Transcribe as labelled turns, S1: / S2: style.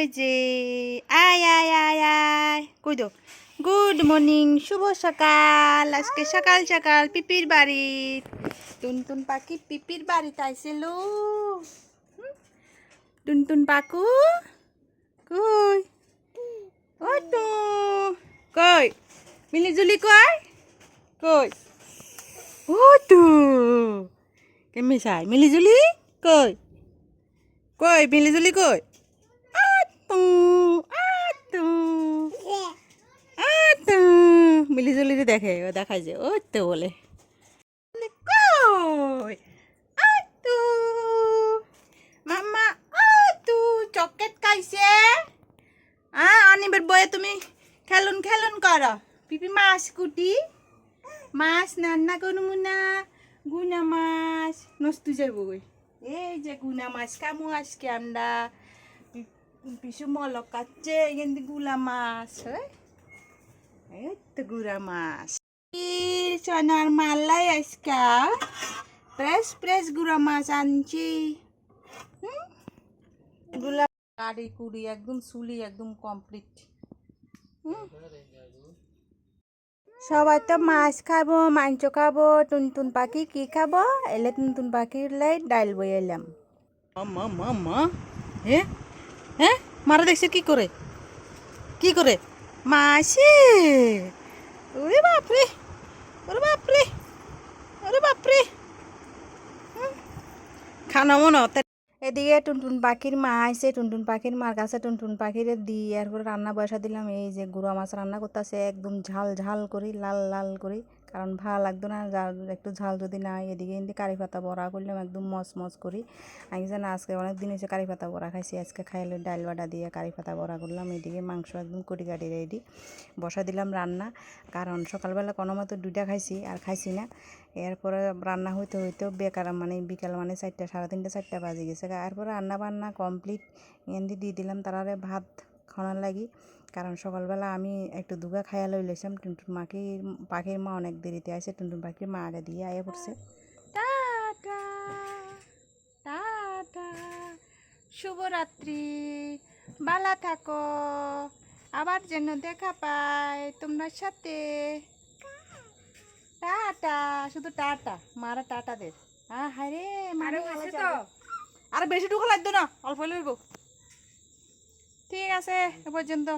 S1: ওই যে, আয় আয় আয় আয়। কই দো? গুড মর্নিং শুভ সকাল। আজকে সকাল সকাল পিপির বাড়ি। টুনটুন পাখি পিপির বাড়িতে আইছিল। হুম? টুনটুন পাকু কই? ও তো? কই? মিলিজুলি কই? কই? ও তো। কেমনি চাই? মিলিজুলি? কই? কই? মিলিজুলি কই? আতু আতু আতু। মিলিজুলি দেখে দেখায় যে ও তো বলে। আতু। মাম্মা আতু চকলেট খাইছে। আ অনিবার বয়ে তুমি খেলুন খেলুন করো। পিপি মাছ কুটি। মাছ রান্না করব না। গুনা মাছ। নষ্ট যাব এই যে গুনা মাছ কামু আজকে আমরা। পি- পিছু মলক কাচ্ছে কিন্তু গুলা মাছ এই তো গুড়া মাছ সোনার মালাই আজকা ফ্রেশ ফ্রেশ গুড়া মাছ আনছি গুলা কারি কুড়ি একদম সুলি একদম কমপ্লিট সবাই তো মাছ খাব মাংস খাব টুনটুন পাখি কি খাব এলে টুনটুন পাখির লাই ডাইল বই এলাম মা মা মা হ্যাঁ হ্যাঁ? মারা দেখছে কি করে? কি করে? মাসি! ওরে বাপরে! ওরে বাপরে! ওরে বাপরে। খানা মনে এদিকে টুনটুন পাখির মা আইসে টুনটুন পাখির মার কাছে টুনটুন পাখির দিয়ে এরপরে রান্না বসা দিলাম। এই যে গুঁড়া মাছ রান্না করতেছে, একদম ঝাল ঝাল করি, লাল লাল করি। কারণ ভালো লাগতো না। একটু ঝাল যদি না এদিকে এদিকে কারি পাতা বড়া করলাম, একদম মচ মচ করি। আমি জানি আজকে অনেক দিন হয়েছে কারি পাতা বড়া খাইছি, আজকে খাইলে ডাল বাটা দিয়ে কারি পাতা বড়া করলাম, এদিকে মাংস একদম কুটি কাটি রেডি বসা দিলাম রান্না, কারণ সকালবেলা কোনো মতো দুইটা খাইছি আর খাইছি না। এরপরে রান্না হইতে হইতেও বেকার মানে বিকাল মানে চারটা, সাড়ে তিনটা, চারটা বাজে গেছে। এরপরে রান্না বান্না কমপ্লিট এন্দি দিয়ে দিলাম তারারে ভাত খাওয়ার লাগি। কারণ সকালবেলা আমি একটু দুগা খাইয়া লই লইছিলাম টুনটুন মাখির পাখির মা অনেক দেরিতে আসে টুনটুন পাখির মা আগে দিয়ে আয়া পড়ছে। টাটা টাটা শুভরাত্রি। বালা থাকো। আবার যেন দেখা পায় তোমার সাথে। টাটা শুধু টাটা মারা টাটা দের হ্যাঁ হায় রে মারে আর বেশি টুকু লাগতো না। অল্প লইব ঠিক আছে এ পর্যন্ত।